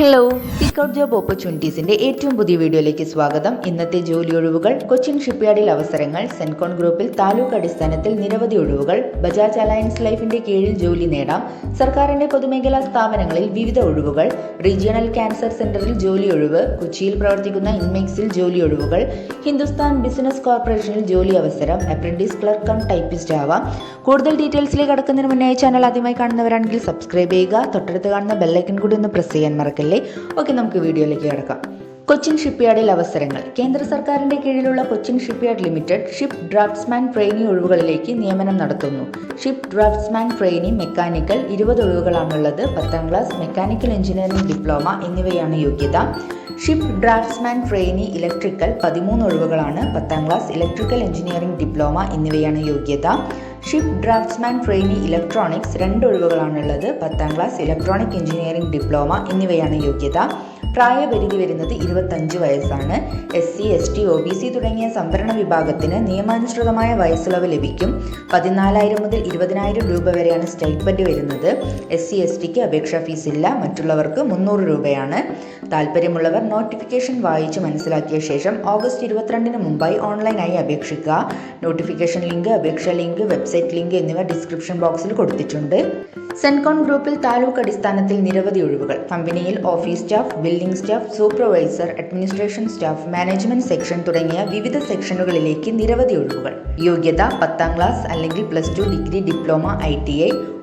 Hello seek out job ഓപ്പർച്യൂണിറ്റീസിന്റെ ഏറ്റവും പുതിയ വീഡിയോയിലേക്ക് സ്വാഗതം. ഇന്നത്തെ ജോലി ഒഴിവുകൾ കൊച്ചിൻ ഷിപ്പ്യാർഡിൽ അവസരങ്ങൾ സെൻകോൺ ഗ്രൂപ്പിൽ താലൂക്ക് അടിസ്ഥാനത്തിൽ നിരവധി ഒഴിവുകൾ ബജാജ് അലയൻസ് ലൈഫിന്റെ കീഴിൽ ജോലി നേടാം സർക്കാരിന്റെ പൊതുമേഖലാ സ്ഥാപനങ്ങളിൽ വിവിധ ഒഴിവുകൾ റീജിയണൽ ക്യാൻസർ സെന്ററിൽ ജോലി ഒഴിവ് കൊച്ചിയിൽ പ്രവർത്തിക്കുന്ന ഇൻമെക്സിൽ ജോലി ഒഴിവുകൾ ഹിന്ദുസ്ഥാൻ ബിസിനസ് കോർപ്പറേഷനിൽ ജോലി അവസരം അപ്രന്റീസ് ക്ലർക്ക് കം ടൈപ്പിസ്റ്റ് ആവാം. കൂടുതൽ ഡീറ്റെയിൽസിലേക്ക് കടക്കുന്നതിന് മുന്നേ ചാനൽ ആദ്യമായി കാണുന്നവരാണെങ്കിൽ സബ്സ്ക്രൈബ് ചെയ്യുക തൊട്ടടുത്ത് കാണുന്ന ബെല്ലൈക്കൻ കൂടി ഒന്ന് പ്രസ് ചെയ്യാൻ മറക്കല്ലേ. ഓക്കെ നമുക്ക് വീഡിയോയിലേക്ക് കിടക്കാം. കൊച്ചിൻ ഷിപ്പ്യാർഡിൽ അവസരങ്ങൾ. കേന്ദ്ര സർക്കാരിന്റെ കീഴിലുള്ള Cochin shipyard limited ship draftsman trainee ഒഴിവുകളിലേക്ക് നിയമനം നടത്തുന്നു. ഷിപ്പ് ഡ്രാഫ്റ്റ്സ്മാൻ ട്രെയിനി മെക്കാനിക്കൽ ഇരുപത് ഒഴിവുകളാണുള്ളത്. പത്താം ക്ലാസ് മെക്കാനിക്കൽ എഞ്ചിനീയറിംഗ് ഡിപ്ലോമ എന്നിവയാണ് യോഗ്യത. ഷിപ്പ് ഡ്രാഫ്റ്റ്സ്മാൻ ട്രെയിനി ഇലക്ട്രിക്കൽ പതിമൂന്ന് ഒഴിവുകളാണ്. പത്താം ക്ലാസ് ഇലക്ട്രിക്കൽ എഞ്ചിനീയറിംഗ് ഡിപ്ലോമ എന്നിവയാണ് യോഗ്യത. ഷിപ്പ് ഡ്രാഫ്റ്റ്സ്മാൻ ട്രെയിനി ഇലക്ട്രോണിക്സ് രണ്ട് ഒഴിവുകളാണുള്ളത്. പത്താം ക്ലാസ് ഇലക്ട്രോണിക് എഞ്ചിനീയറിംഗ് ഡിപ്ലോമ എന്നിവയാണ് യോഗ്യത. പ്രായപരിധി വരുന്നത് ഇരുപത്തഞ്ച് വയസ്സാണ്. S C S T O B C തുടങ്ങിയ സംവരണ വിഭാഗത്തിന് നിയമാനുസൃതമായ വയസ്സിളവ് ലഭിക്കും. പതിനാലായിരം മുതൽ ഇരുപതിനായിരം രൂപ വരെയാണ് സ്റ്റൈപ്പൻഡ് വരുന്നത്. എസ് സി എസ് ടിക്ക് അപേക്ഷാ ഫീസ് ഇല്ല. മറ്റുള്ളവർക്ക് മുന്നൂറ് രൂപയാണ്. താല്പര്യമുള്ളവർ നോട്ടിഫിക്കേഷൻ വായിച്ച് മനസ്സിലാക്കിയ ശേഷം ഓഗസ്റ്റ് ഇരുപത്തിരണ്ടിന് മുമ്പായി ഓൺലൈനായി അപേക്ഷിക്കുക. നോട്ടിഫിക്കേഷൻ ലിങ്ക് അപേക്ഷാ ലിങ്ക് വെബ്സൈറ്റ് ലിങ്ക് എന്നിവ ഡിസ്ക്രിപ്ഷൻ ബോക്സിൽ കൊടുത്തിട്ടുണ്ട്. സെൻകോൺ ഗ്രൂപ്പിൽ താലൂക്ക് അടിസ്ഥാനത്തിൽ നിരവധി ഒഴിവുകൾ. കമ്പനിയിൽ office staff building staff supervisor administration staff management section തുടങ്ങിയ വിവിധ സെക്ഷനുകളിലേക്ക് നിരവധി ഒഴിവുകൾ. യോഗ്യത പത്താം ക്ലാസ് അല്ലെങ്കിൽ plus two degree diploma I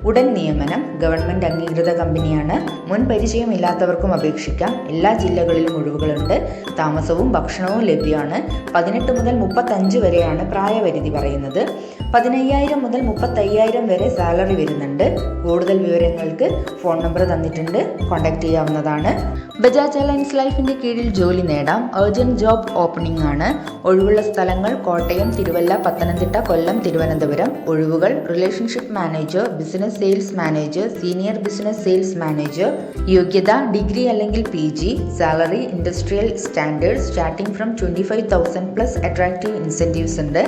ഉടൻ നിയമനം ഗവൺമെന്റ് അംഗീകൃത കമ്പനിയാണ്. മുൻ പരിചയമില്ലാത്തവർക്കും അപേക്ഷിക്കാം. എല്ലാ ജില്ലകളിലും ഒഴിവുകളുണ്ട്. താമസവും ഭക്ഷണവും ലഭ്യമാണ്. പതിനെട്ട് മുതൽ മുപ്പത്തഞ്ച് വരെയാണ് പ്രായപരിധി പറയുന്നത്. പതിനയ്യായിരം മുതൽ മുപ്പത്തയ്യായിരം വരെ സാലറി വരുന്നുണ്ട്. കൂടുതൽ വിവരങ്ങൾക്ക് ഫോൺ നമ്പർ തന്നിട്ടുണ്ട്. കോൺടാക്ട് ചെയ്യാവുന്നതാണ്. ബജാജ് അലയൻസ് ലൈഫിന്റെ കീഴിൽ ജോലി നേടാം. അർജന്റ് ജോബ് ഓപ്പണിംഗ് ആണ്. ഒഴിവുള്ള സ്ഥലങ്ങൾ കോട്ടയം തിരുവല്ല പത്തനംതിട്ട കൊല്ലം തിരുവനന്തപുരം. ഒഴിവുകൾ relationship manager business sales manager senior business sales manager യോഗ്യത ഡിഗ്രി അല്ലെങ്കിൽ P G salary industrial standard starting from twenty five thousand plus attractive incentives ഉണ്ട്.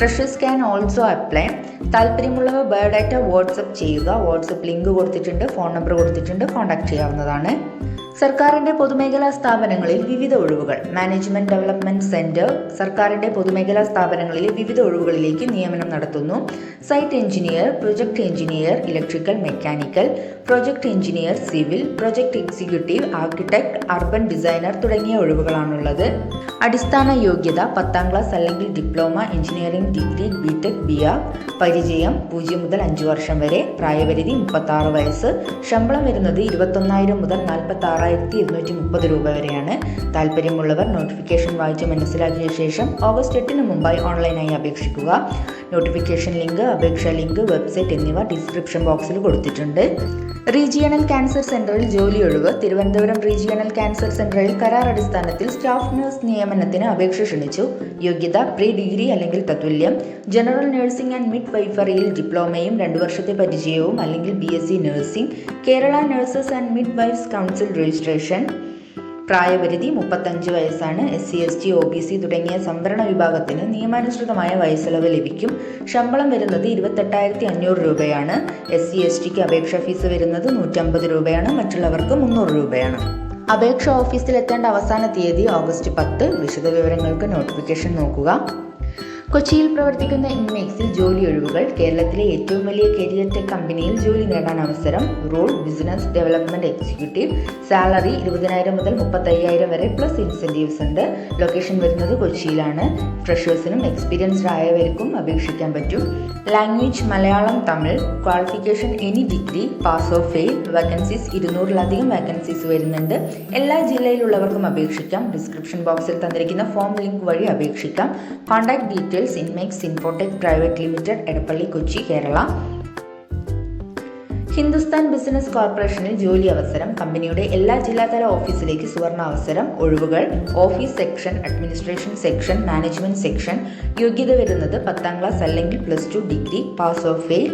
ഫ്രഷേഴ്സ് ക്യാൻ ഓൾസോ അപ്ലൈ താല്പര്യമുള്ളവർ ബയോഡാറ്റ വാട്സപ്പ് ചെയ്യുക. WhatsApp link കൊടുത്തിട്ടുണ്ട് phone number കൊടുത്തിട്ടുണ്ട് contact ചെയ്യാവുന്നതാണ്. സർക്കാരിന്റെ പൊതുമേഖലാ സ്ഥാപനങ്ങളിൽ വിവിധ ഒഴിവുകൾ. മാനേജ്മെന്റ് ഡെവലപ്മെന്റ് സെന്റർ സർക്കാരിന്റെ പൊതുമേഖലാ സ്ഥാപനങ്ങളിലെ വിവിധ ഒഴിവുകളിലേക്ക് നിയമനം നടത്തുന്നു. Site engineer project engineer electrical mechanical project engineer civil project executive architect urban designer തുടങ്ങിയ ഒഴിവുകളാണുള്ളത്. അടിസ്ഥാന യോഗ്യത പത്താം ക്ലാസ് അല്ലെങ്കിൽ diploma engineering degree BTech B R പരിചയം പൂജ്യം മുതൽ അഞ്ച് വർഷം വരെ പ്രായപരിധി മുപ്പത്തി വയസ്സ് ശമ്പളം വരുന്നത് ഇരുപത്തൊന്നായിരം മുതൽ നാൽപ്പത്തി ആറായിരത്തി ഇരുന്നൂറ്റി മുപ്പത് രൂപ വരെയാണ്. താല്പര്യമുള്ളവർ നോട്ടിഫിക്കേഷൻ വായിച്ച് മനസ്സിലാക്കിയ ശേഷം ഓഗസ്റ്റ് എട്ടിന് മുമ്പായി ഓൺലൈനായി അപേക്ഷിക്കുക. നോട്ടിഫിക്കേഷൻ ലിങ്ക് അപേക്ഷാ ലിങ്ക് വെബ്സൈറ്റ് എന്നിവ ഡിസ്ക്രിപ്ഷൻ ബോക്സിൽ കൊടുത്തിട്ടുണ്ട്. റീജിയണൽ ക്യാൻസർ സെന്ററിൽ ജോലി ഒഴിവ് തിരുവനന്തപുരം റീജിയണൽ ക്യാൻസർ സെന്ററിൽ കരാർ അടിസ്ഥാനത്തിൽ സ്റ്റാഫ് നഴ്സ് നിയമനത്തിന് അപേക്ഷ ക്ഷണിച്ചു. യോഗ്യത പ്രീ ഡിഗ്രി അല്ലെങ്കിൽ തത്തുല്യം. ജനറൽ നഴ്സിംഗ് ആൻഡ് മിഡ് വൈഫറിയിൽ ഡിപ്ലോമയും രണ്ടു വർഷത്തെ പരിചയവും അല്ലെങ്കിൽ B S C nursing. Kerala nurses and midwives council registration. പ്രായപരിധി മുപ്പത്തഞ്ച് വയസ്സാണ്. S C S T O B C തുടങ്ങിയ സംവരണ വിഭാഗത്തിന് നിയമാനുസൃതമായ വയസ്സിളവ് ലഭിക്കും. ശമ്പളം വരുന്നത് ഇരുപത്തെട്ടായിരത്തി അഞ്ഞൂറ് രൂപയാണ് എസ് സി എസ് ടിക്ക് അപേക്ഷാ ഫീസ് വരുന്നത് നൂറ്റമ്പത് രൂപയാണ്. മറ്റുള്ളവർക്ക് മുന്നൂറ് രൂപയാണ്. അപേക്ഷ ഓഫീസിൽ എത്തേണ്ട അവസാന തീയതി ഓഗസ്റ്റ് പത്ത്. വിശദവിവരങ്ങൾക്ക് നോട്ടിഫിക്കേഷൻ നോക്കുക. കൊച്ചിയിൽ പ്രവർത്തിക്കുന്ന ഇൻമേക്സിൽ ജോലി ഒഴിവുകൾ കേരളത്തിലെ ഏറ്റവും വലിയ കരിയർ ടെക് കമ്പനിയിൽ ജോലി നേടാൻ അവസരം role business development executive salary ഇരുപതിനായിരം മുതൽ മുപ്പത്തയ്യായിരം വരെ പ്ലസ് ഇൻസെന്റീവ്സ് ഉണ്ട്. ലൊക്കേഷൻ വരുന്നത് കൊച്ചിയിലാണ്. ഫ്രഷേഴ്സിനും എക്സ്പീരിയൻസ്ഡ് ആയവർക്കും അപേക്ഷിക്കാൻ പറ്റും. Language Malayalam Tamil qualification any degree pass of fail vacancies ഇരുന്നൂറിലധികം വേക്കൻസീസ് വരുന്നുണ്ട്. എല്ലാ ജില്ലയിലുള്ളവർക്കും അപേക്ഷിക്കാം. ഡിസ്ക്രിപ്ഷൻ ബോക്സിൽ തന്നിരിക്കുന്ന ഫോം ലിങ്ക് വഴി അപേക്ഷിക്കാം. Contact details Inmex Infotech private limited Edappally Kochi Kerala Hindustan business കോർപ്പറേഷനിൽ ജോലി അവസരം കമ്പനിയുടെ എല്ലാ ജില്ലാതല ഓഫീസിലേക്ക് സുവർണ അവസരം ഒഴിവുകൾ office section administration section management section. യോഗ്യത വരുന്നത് പത്താം ക്ലാസ് അല്ലെങ്കിൽ plus two degree pass of fail.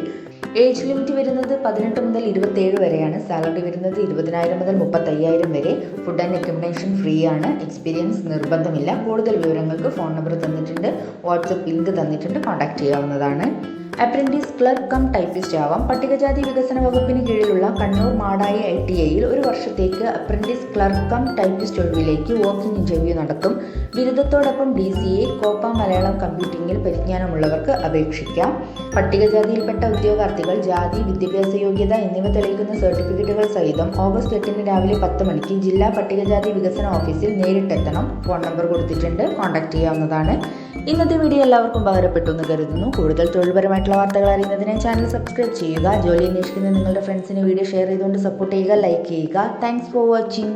Age limit വരുന്നത് പതിനെട്ട് മുതൽ ഇരുപത്തേഴ് വരെയാണ്. സാലറി വരുന്നത് ഇരുപതിനായിരം മുതൽ മുപ്പത്തയ്യായിരം വരെ. ഫുഡ് ആൻഡ് അക്കോമഡേഷൻ ഫ്രീ ആണ്. എക്സ്പീരിയൻസ് നിർബന്ധമില്ല. കൂടുതൽ വിവരങ്ങൾക്ക് ഫോൺ നമ്പർ തന്നിട്ടുണ്ട്. വാട്സപ്പ് ലിങ്ക് തന്നിട്ടുണ്ട്. കോൺടാക്റ്റ് ചെയ്യാവുന്നതാണ്. അപ്രന്റീസ് ക്ലർക്ക് കം ടൈപ്പിസ്റ്റ് ആവാം. പട്ടികജാതി വികസന വകുപ്പിന് കീഴിലുള്ള കണ്ണൂർ മാടായി ഐ ടി ഐയിൽ ഒരു വർഷത്തേക്ക് അപ്രന്റീസ് ക്ലർക്ക് കം ടൈപ്പിസ്റ്റ് ഒഴിവിലേക്ക് വോക്കിംഗ് ഇന്റർവ്യൂ നടത്തും. ബിരുദത്തോടൊപ്പം D C A COPA Malayalam കമ്പ്യൂട്ടിംഗിൽ പരിജ്ഞാനമുള്ളവർക്ക് അപേക്ഷിക്കാം. പട്ടികജാതിയിൽപ്പെട്ട ഉദ്യോഗാർത്ഥികൾ ജാതി വിദ്യാഭ്യാസ യോഗ്യത എന്നിവ തെളിയിക്കുന്ന സർട്ടിഫിക്കറ്റുകൾ സഹിതം ഓഗസ്റ്റ് എട്ടിന് രാവിലെ പത്ത് മണിക്ക് ജില്ലാ പട്ടികജാതി വികസന ഓഫീസിൽ നേരിട്ടെത്തണം. ഫോൺ നമ്പർ കൊടുത്തിട്ടുണ്ട്. കോൺടാക്ട് ചെയ്യാവുന്നതാണ്. ഇന്നത്തെ വീഡിയോ എല്ലാവർക്കും ഉപകാരപ്പെട്ടു എന്ന് കരുതുന്നു. കൂടുതൽ തൊഴിൽപരമായിട്ടുള്ള വാർത്തകൾ അറിയുന്നതിന് ചാനൽ സബ്സ്ക്രൈബ് ചെയ്യുക. ജോലി അന്വേഷിക്കുന്ന നിങ്ങളുടെ ഫ്രണ്ട്സിന് വീഡിയോ ഷെയർ ചെയ്തുകൊണ്ട് സപ്പോർട്ട് ചെയ്യുക ലൈക്ക് ചെയ്യുക. Thanks for watching